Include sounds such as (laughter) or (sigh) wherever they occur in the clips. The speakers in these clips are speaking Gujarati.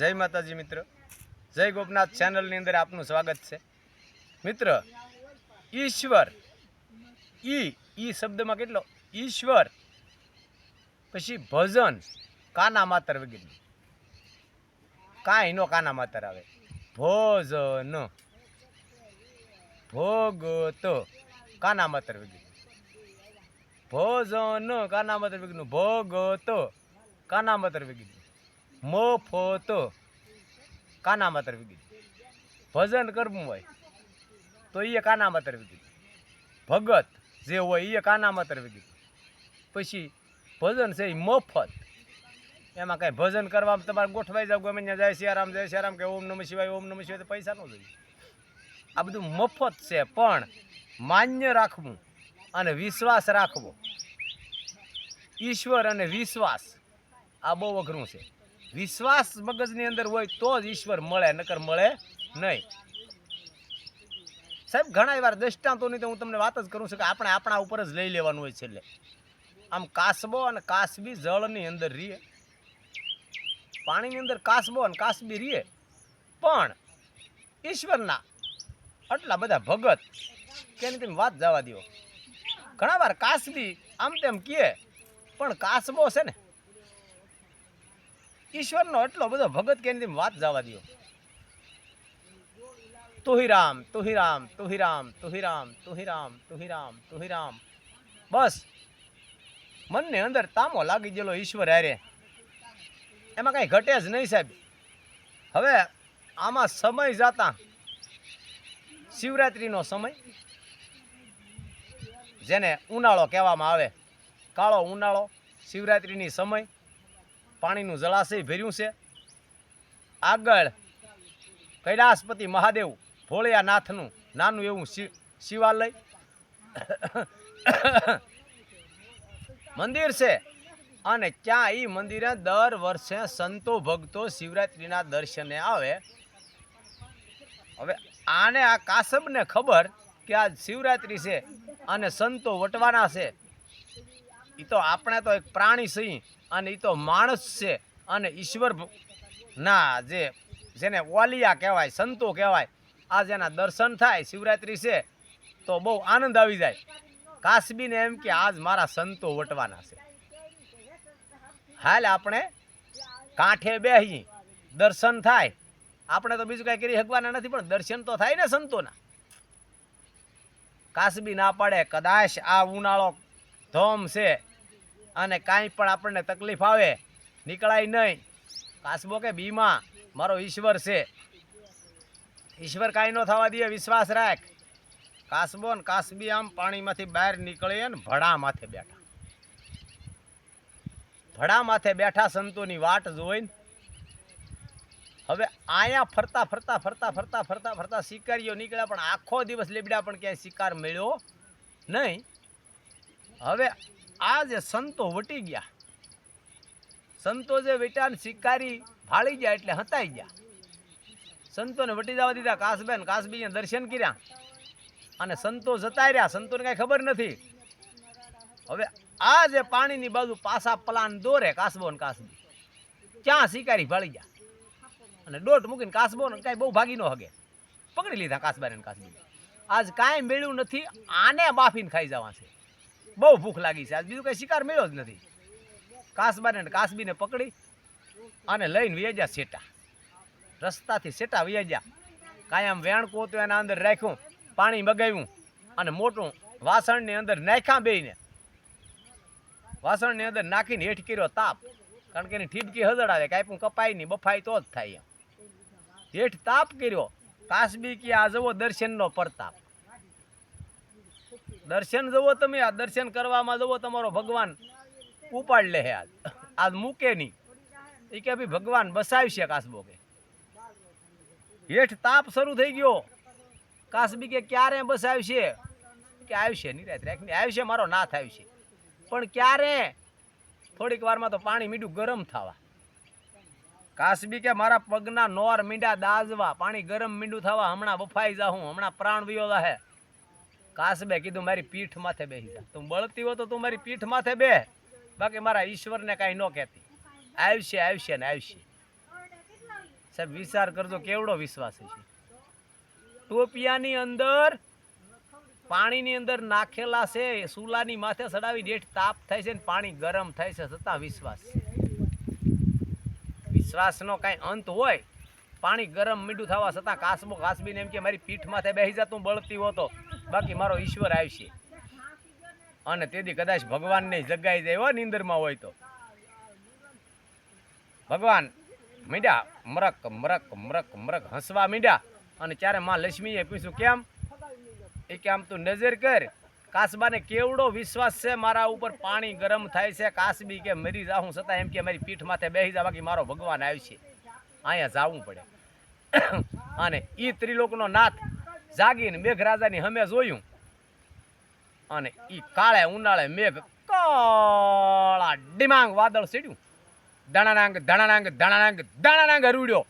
જય માતાજી મિત્ર. જય ગોપનાથ ચેનલની અંદર આપનું સ્વાગત છે. મિત્ર, ઈશ્વર. ઈ ઈ શબ્દમાં કેટલો? ઈશ્વર. પછી ભજન. કાના માતર વગેરે. કાંઈ નો કાના માતર આવે. ભોજન. ભોગતો. કાના માતર વગેરે. ભોજન, કાના માતર વગેરે ભોગતો. કાના માતર વગેરે. મોફતો કાના માતર વિગી ભજન કરવું હોય, તો એ કાના માતર વિગી ભગત જે હોય એ કાના માતર વિગી પછી ભજન છે એ મફત. એમાં કાંઈ ભજન કરવામાં તમારે ગોઠવાઈ જાવ, ગમે ત્યાં જય, સિયારામ જય, સિયારામ કે ઓમ નમઃ શિવાય, ઓમ નમઃ શિવાય તો પૈસા ન જોઈએ. આ બધું મફત છે, પણ માન્ય રાખવું અને વિશ્વાસ રાખવો. ઈશ્વર અને વિશ્વાસ આ બહુ અઘરું છે. વિશ્વાસ મગજની અંદર હોય તો જ ઈશ્વર મળે, નકર મળે નહીં. સાહેબ ઘણા વાર દ્રષ્ટાંતોની તો હું તમને વાત જ કરું છું કે આપણે આપણા ઉપર જ લઈ લેવાનું હોય છેલ્લે. આમ કાસબો અને કાસબી જળની અંદર રીએ. પાણીની અંદર કાસબો અને કાસબી રીએ. પણ ઈશ્વરના આટલા બધા ભગત કેની તમે વાત જવા દો ઘણા વાર કાસબી આમ તેમ કહે પણ કાસબો છે ને ઈશ્વરનો એટલો બધો ભગત કે એની વાત જવા દો તુહી રામ તુહિરામ રામ તુહિરામ રામ તુહિરામ. તુહી રામ તુહી રામ તુહી રામ બસ. મનને અંદર તામો લાગી ગયેલો ઈશ્વર હારે. એમાં કાંઈ ઘટે જ નહીં સાહેબ. હવે આમાં સમય જાતા. શિવરાત્રિનો સમય. જેને ઉનાળો કહેવામાં આવે. કાળો ઉનાળો, શિવરાત્રિની સમય. પાણીનું જળાશય ભર્યું છે. આગળ કૈલાસપતિ મહાદેવ ભોળિયાનાથનું નાનું એવું શિવ શિવાલય. મંદિર છે. અને ત્યાં એ મંદિરે દર વર્ષે સંતો ભક્તો શિવરાત્રિના દર્શને આવે. હવે આને આ કાસબને ખબર કે આ શિવરાત્રિ છે અને સંતો વટવાના છે. એ તો આપણે તો એક પ્રાણી છીએ અને એ તો માણસ છે અને ઈશ્વર ના, જે, જેને ઓલિયા કહેવાય, સંતો કહેવાય, આ જેના દર્શન થાય, શિવરાત્રિ છે, તો બહુ આનંદ આવી જાય. કાસબીને એમ કે આજ મારા સંતો વટવાના છે. હાલ આપણે કાંઠે બેહી, દર્શન થાય. આપણે તો બીજું કાંઈ કરી શકવાના નથી, પણ દર્શન તો થાય ને સંતોના. કાસબી ના પાડે, કદાચ આ ઉનાળો ધોમ છે અને કાંઈ પણ આપણને તકલીફ આવે, નીકળાય નહીં. કાસબો કે બીમા, મારો ઈશ્વર છે. ઈશ્વર કાંઈ ન થવા દે, વિશ્વાસ રાખ. કાસબો ને કાસબી આમ પાણીમાંથી બહાર નીકળી ને ભડા માથે બેઠા. ભડા માથે બેઠા સંતોની વાટ જોઈને હવે આયા ફરતા ફરતા ફરતા ફરતા ફરતા ફરતા શિકારીઓ નીકળ્યા, પણ આખો દિવસ લીબડ્યા પણ ક્યાંય શિકાર મળ્યો નહીં. હવે આ જે સંતો વટી ગયા, સંતો જે વેટાને શિકારી ભાળી ગયા એટલે હતાઈ ગયા. સંતોને વટી જવા દીધા કાસબેન, કાસબીને દર્શન કર્યા. અને સંતો જતા રહ્યા, સંતોને કાંઈ ખબર નથી. હવે આ જે પાણીની બાજુ પાસા પલાન દોરે કાસબો ને કાસબી. ક્યાં શિકારી ભાળી ગયા? અને દોટ મૂકીને કાસબો ને કાંઈ બહુ ભાગી ન હગે. પકડી લીધા કાસબાને કાસબી આજ કાંઈ મેળ્યું નથી, આને બાફીને ખાઈ જવા છે. બહુ ભૂખ લાગી છે. આજ બીજું કઈ શિકાર મળ્યો જ નથી. કાસબાને કાસબીને પકડી અને લઈને વેજ્યા સેટા. રસ્તાથી સેટા વેજ્યા કાંઈ આમ વેણ કોતું એના અંદર રાખ્યું, પાણી મગાવ્યું અને મોટું વાસણની અંદર નાખ્યા બેને વાસણની અંદર નાખીને હેઠ કર્યો તાપ. કારણ કે એની ઠીપકી હજડાવે કાંઈ પણ કપાય નહીં બફાય તો જ થાય હેઠ તાપ કર્યો. કાસબી કે આ જવો દર્શનનો પરતાપ. દર્શન જવો તમે, આ દર્શન કરવામાં જવો, તમારો ભગવાન ઉપાડ લે આજ. આજ મૂકે નહીં. એ કે ભાઈ ભગવાન બસાવશે કાસબો કે હેઠ તાપ શરૂ થઈ ગયો. કાસબી કે ક્યારે બસાવશે? કે આવશે નિરાત રાખીને આવશે, મારો નાથ આવશે. પણ ક્યારે? થોડીક વારમાં તો પાણી મીઠું ગરમ થવા. કાસબી કે મારા પગના નોર મીંડા દાઝવા, પાણી ગરમ મીંડું થવા, હમણાં બફાઈ જાઉં, હમણાં પ્રાણ વિયો જાહે કાસબે કીધું, મારી પીઠ માથે બેસી જા. તું બળતી હો તો તું મારી પીઠ માથે બે. બાકી મારા ઈશ્વરને કાંઈ ન કહેતી. આવશે આવશે ને આવશે. સાહેબ, વિચાર કરજો, કેવડો વિશ્વાસ છે ટોપિયાની અંદર, પાણીની અંદર નાખેલા છે સુલાની માથે ચડાવી દેઠ તાપ થાય છે ને પાણી ગરમ થાય છે, છતાં વિશ્વાસ વિશ્વાસનો કાંઈ અંત હોય, પાણી ગરમ મીઠું થવા છતાં કાસબો કાસબીને એમ કે, મારી પીઠ માથે બેસી જતું બળતી હોતો બાકી મારો ઈશ્વર આવશે. અને તેથી કદાચ ભગવાનને જગાઈ જાય હોય નીંદરમાં હોય તો. ભગવાન, મીંડા, મરક મરક મરક મરક, હસવા મીંડા. અને ત્યારે માં લક્ષ્મીએ પૂછ્યું, કેમ? એ કે, આમ તું નજર કર, કાસબાને કેવડો વિશ્વાસ છે મારા ઉપર? પાણી ગરમ થાય છે, કાસબી કે મરી જાઉં છતાં એમ કે મારી પીઠ માથે બેસી જા, બાકી મારો ભગવાન આવશે. અહીંયા જવું પડે. અને એ ત્રિલોકનો નાથ જાગીને મેઘરાજાની હમે જોયું. અને ઈ કાળે ઉનાળે મેઘ કાળા ડિમાંગ વાદળ સીડ્યું. દણાનાંગ દણાનાંગ દણાનાંગ દણાનાંગ હરુડ્યો.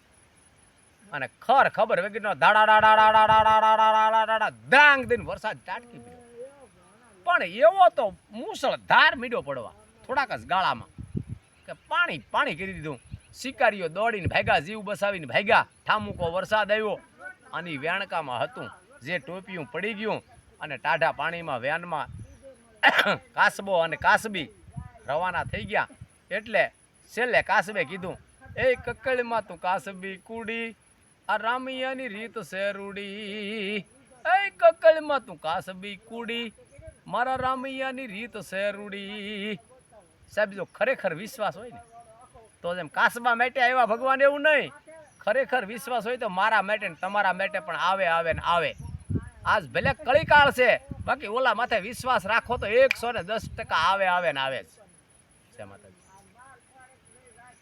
અને ખર ખબર વગરનો દાડા ડાડા ડાડા દાડા દાડા ડાડા દાંગ દઈને વરસાદ ટાટકી પડ્યો પણ એવો તો મૂસળ ધાર મીડ્યો પડવા થોડાક જ ગાળામાં કે પાણી પાણી કરી દીધું શિકારીઓ દોડીને ભાગ્યા જીવ બસાવીને ભાગ્યા ઠામુકો વરસાદ આવ્યો અને વ્યાણકામાં હતું. જે ટોપિયું પડી ગયું અને ટાઢા પાણીમાં વ્યાનમાં (coughs) કાસબો અને કાસબી રવાના થઈ ગયા. એટલે છેલ્લે કાસબે કીધું, એ કકળમાં તું કાસબી કુડી, આ રામિયાની રીત શેરુડી. એ કકળમાં તું કાસબી કુડી, મારા રામૈયાની રીત શેરુડી. સાહેબ, જો ખરેખર વિશ્વાસ હોય ને, તો જેમ કાસબા માટે આવ્યા ભગવાન એવું નહીં. ખરેખર વિશ્વાસ હોય તો મારા માટે ને તમારા માટે પણ આવે આવે ને આવે. આજ ભલે કળીકાળ છે, બાકી ઓલા માથે વિશ્વાસ રાખો તો એકસો ને દસ ટકા આવે આવે ને આવે જય માતાજી.